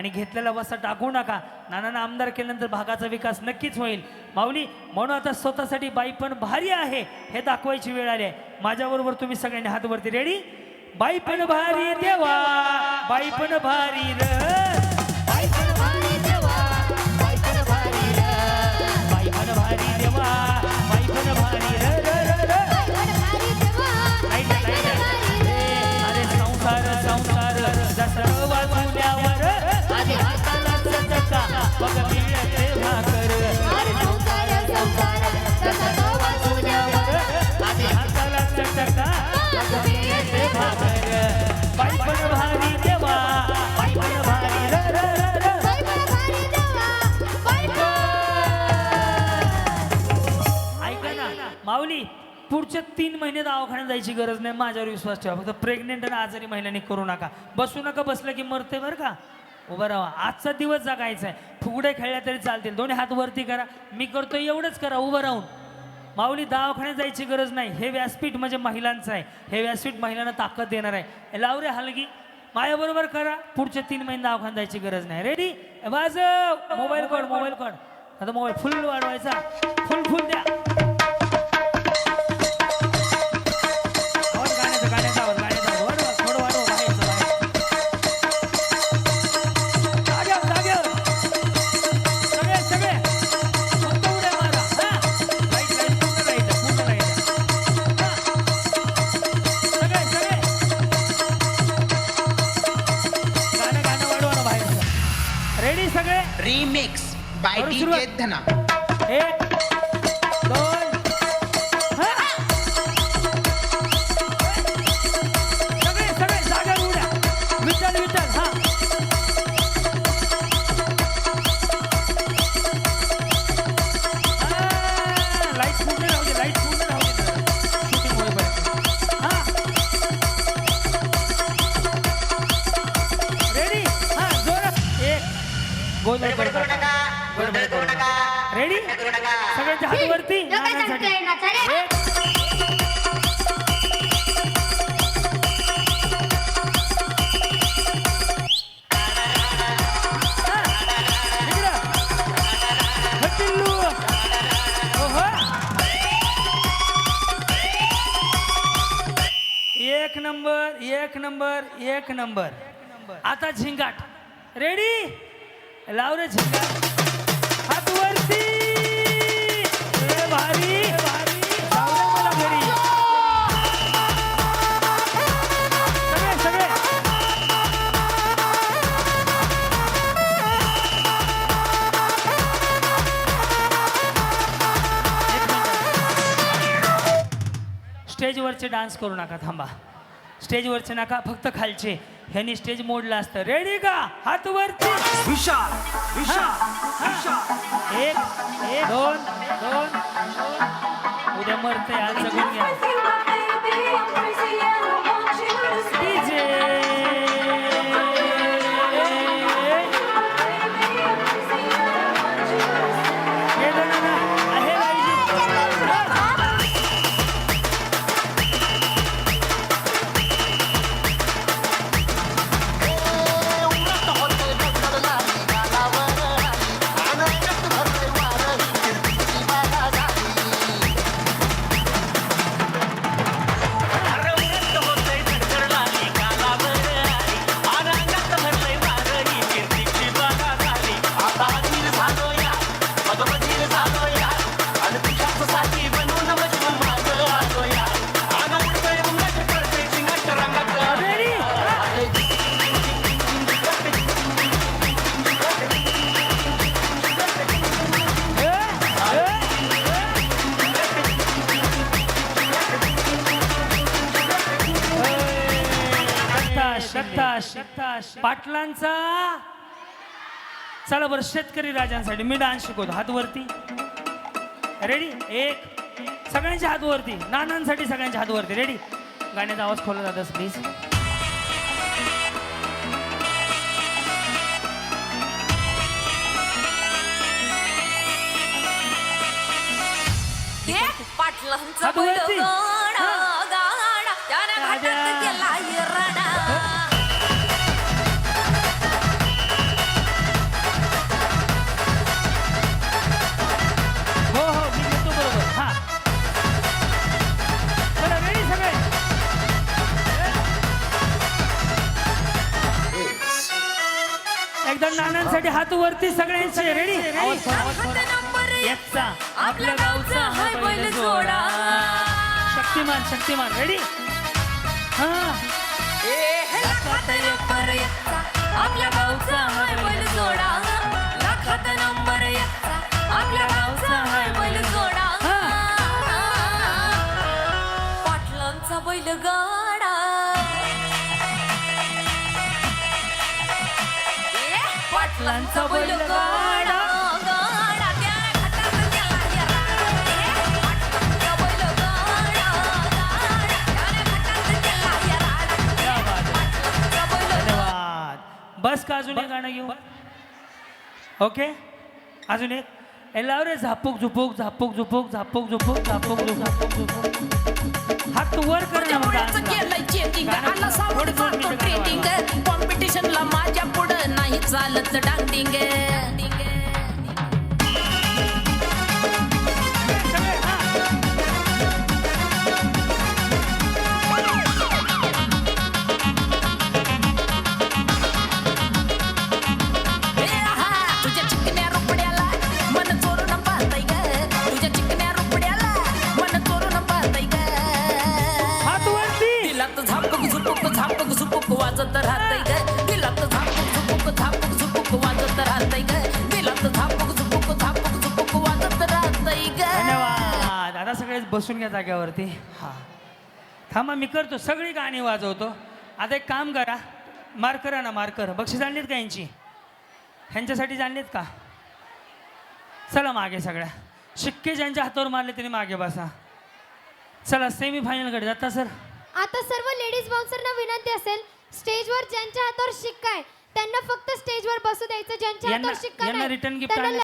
आणि घेतलेला वसा टाकू नका. नानांना आमदार केल्यानंतर भागाचा विकास नक्कीच होईल. माऊली म्हणून आता स्वतःसाठी बाई पण भारी आहे हे दाखवायची वेळ आली आहे. माझ्याबरोबर तुम्ही सगळ्यांनी हात वरती रेडी बाई पण भारी देवा बाई पण भारी र. संसार संसार जसं वाजवल्यावर आधी माऊली पुढच्या तीन महिने दवाखान्यात जायची गरज नाही माझ्यावर विश्वास ठेवा. फक्त प्रेग्नेंट आणि आजारी महिलांनी करू नका. बसू नका बसलं की मरते बरं का? उभं राहा. आजचा दिवस जगायचा आहे. फुगडे खेळल्या तरी चालतील. दोन्ही हात वरती करा. मी करतो एवढंच करा उभं राहून. माऊली दवाखान्यात जायची गरज नाही. हे व्यासपीठ म्हणजे महिलांचं आहे. हे व्यासपीठ महिलांना ताकद देणार आहे. लावरे लाव रे हलगी माझ्याबरोबर करा. पुढचे तीन महिने दवाखान्यात जायची गरज नाही. रेडी वाज मोबाईल कॉड मोबाईल कॉड आता मोबाईल फुल वाढवायचा. फुल फुल द्या. बाय डी सुरुवात. धना एक दोन हा सगळे सगळे जागा उड्या विठ्ठल विठ्ठल हा लाइट पूर्ण राहू दे लाइट पूर्ण राहू दे शूटिंग होईपर्यंत हा रेडी हा जोरात एक नका गोंधळ करू नका रेडी सगळ्यांच्या हात वरती नानांसाठी एक एक नंबर एक नंबर एक नंबर. आता झिंगाट. रेडी लाव रे झिंगाट. स्टेजवरचे डान्स करू नका थांबा स्टेजवरचे नका फक्त खालचे ह्यांनी स्टेज मोडलं असतं. रेडी का? हात वरती विशाल विशाल हा. एक एक दोन दोन दोन. उद्या मरते आज जगून घ्या पाटलांचा चला बरं शेतकरी राजांसाठी मी डान्स शिकवतो. हात वरती. रेडी एक. सगळ्यांच्या हात वरती. नानांसाठी सगळ्यांच्या हात वरती. रेडी गाण्याचा आवाज खोला जातस प्लीज पाटलांचं एकदा नानांसाठी हात वरती सगळ्यांचे. रेडी आपल्या गावचा हाय बैल जोडा. शक्तिमान शक्तिमान. रेडी हा. ए, हे लाखात नंबर एकचा. आपल्या गावचा हाय बैल जोडा. लाखात नंबर. आपल्या गावचा हाय बैल जोडा. पाटलांचा बैल गाडा पाटलांचा बैल बस का अजून एक गाणं घेऊ? ओके? अजून एक? ए, लाव रे झापूक झुपूक झापूक झुपूक झापूक झुपूक झापूक झुपूक झापूक झुपूक. हात वर कर ना मग गाणं गाणं. कॉम्पिटिशनला चालत डांगडिंग सगळे, हा. आता सगळेच बसून घ्या जाग्यावरती हा. थांबा मी करतो. सगळी गाणी वाजवतो. आता एक काम करा. मार्कर आहे ना मार्कर बक्षीस आणलीत का यांची? ह्यांच्यासाठी जाणलीत का? चला मागे सगळ्या. शिक्के ज्यांच्या हातावर मारले त्यांनी मागे बसा. चला सेमी फायनलकडे जाता सर आता सर्व लेडीज बाउन्सरना विनंती असेल स्टेजवर ज्यांच्या हातावर शिक्का आहे त्यांना फक्त स्टेजवर बसू द्यायचं. ज्यांच्या यांना- हातावर शिक्का यांना नाही return gift त्यांना आणलं